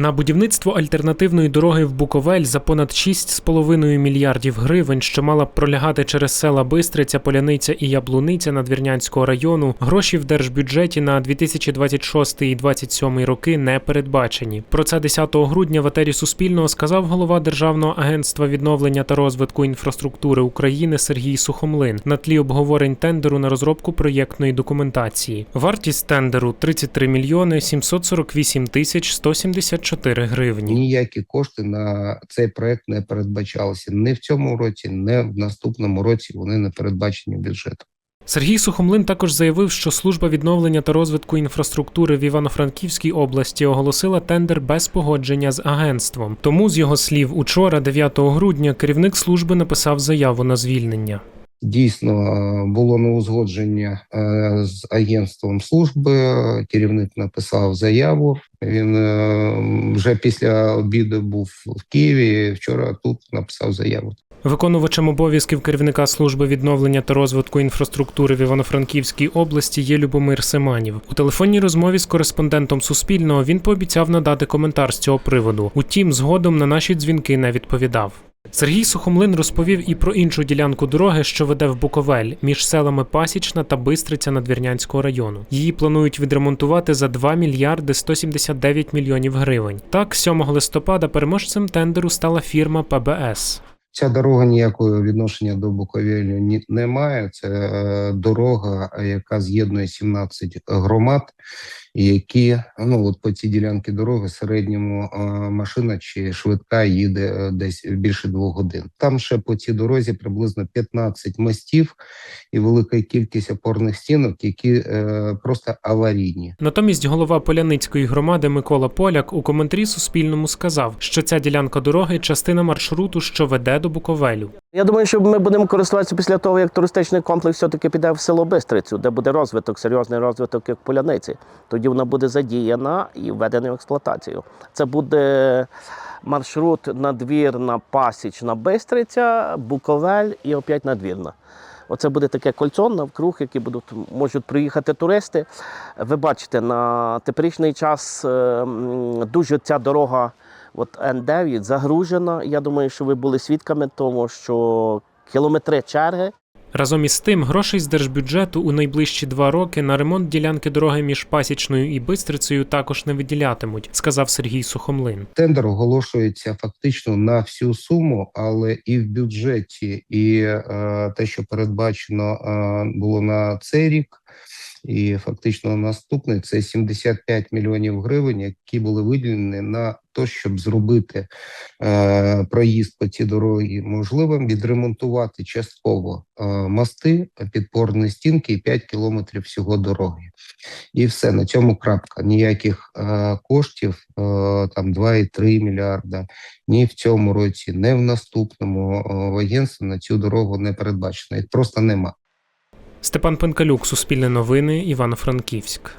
На будівництво альтернативної дороги в Буковель за понад 6,5 мільярдів гривень, що мала б пролягати через села Бистриця, Поляниця і Яблуниця Надвірнянського району, гроші в держбюджеті на 2026 і 2027 роки не передбачені. Про це 10 грудня в етері Суспільного сказав голова Державного агентства відновлення та розвитку інфраструктури України Сергій Сухомлин на тлі обговорень тендеру на розробку проєктної документації. Вартість тендеру 33 мільйони 748 тисяч 174 гривні. Ніякі кошти на цей проект не передбачалися не в цьому році, не в наступному році. Вони не передбачені бюджетом. Сергій Сухомлин також заявив, що служба відновлення та розвитку інфраструктури в Івано-Франківській області оголосила тендер без погодження з агентством. Тому, з його слів, учора, 9 грудня, керівник служби написав заяву на звільнення. Дійсно було неузгодження е, з агентством служби. Керівник написав заяву. Він е, вже після обіду був в Києві. Вчора тут написав заяву. Виконувачем обов'язків керівника служби відновлення та розвитку інфраструктури в Івано-Франківській області є Любомир Семанів. У телефонній розмові з кореспондентом Суспільного він пообіцяв надати коментар з цього приводу. Утім, згодом на наші дзвінки не відповідав. Сергій Сухомлин розповів і про іншу ділянку дороги, що веде в Буковель між селами Пасічна та Бистриця Надвірнянського району. Її планують відремонтувати за 2 мільярди 179 мільйонів гривень. Так, 7 листопада переможцем тендеру стала фірма ПБС. Ця дорога ніякого відношення до Буковелю ні- не має. Це е, дорога, яка з'єднує 17 громад, які ну от по цій ділянці дороги середньому е, машина чи швидка їде е, десь більше двох годин. Там ще по цій дорозі приблизно 15 мостів і велика кількість опорних стінок, які е, просто аварійні. Натомість голова Поляницької громади Микола Поляк у коментарі Суспільному сказав, що ця ділянка дороги частина маршруту, що веде до Буковелю. Я думаю, що ми будемо користуватися після того, як туристичний комплекс все-таки піде в село Бистрицю, де буде розвиток, серйозний розвиток, як Поляниці. Тоді вона буде задіяна і введена в експлуатацію. Це буде маршрут надвірна, пасічна Бистриця, Буковель і опять надвірна. Оце буде таке кольцо навкруг, які будуть можуть приїхати туристи. Ви бачите, на теперішній час е, дуже ця дорога, от Н9, загружена. Я думаю, що ви були свідками того, що кілометри черги. Разом із тим, грошей з держбюджету у найближчі два роки на ремонт ділянки дороги між Пасічною і Бистрицею також не виділятимуть, сказав Сергій Сухомлин. Тендер оголошується фактично на всю суму, але і в бюджеті, і е, те, що передбачено е, було на цей рік, і фактично наступний це 75 мільйонів гривень, які були виділені на те, щоб зробити е, проїзд по цій дорогі можливим, відремонтувати частково е, мости, підпорні стінки і 5 кілометрів всього дороги. І все на цьому крапка. Ніяких е, коштів е, там 2,3 мільярда ні в цьому році, ні в наступному е, в агентстві на цю дорогу не передбачено. Їх просто нема. Степан Пенкалюк, Суспільне новини, Івано-Франківськ.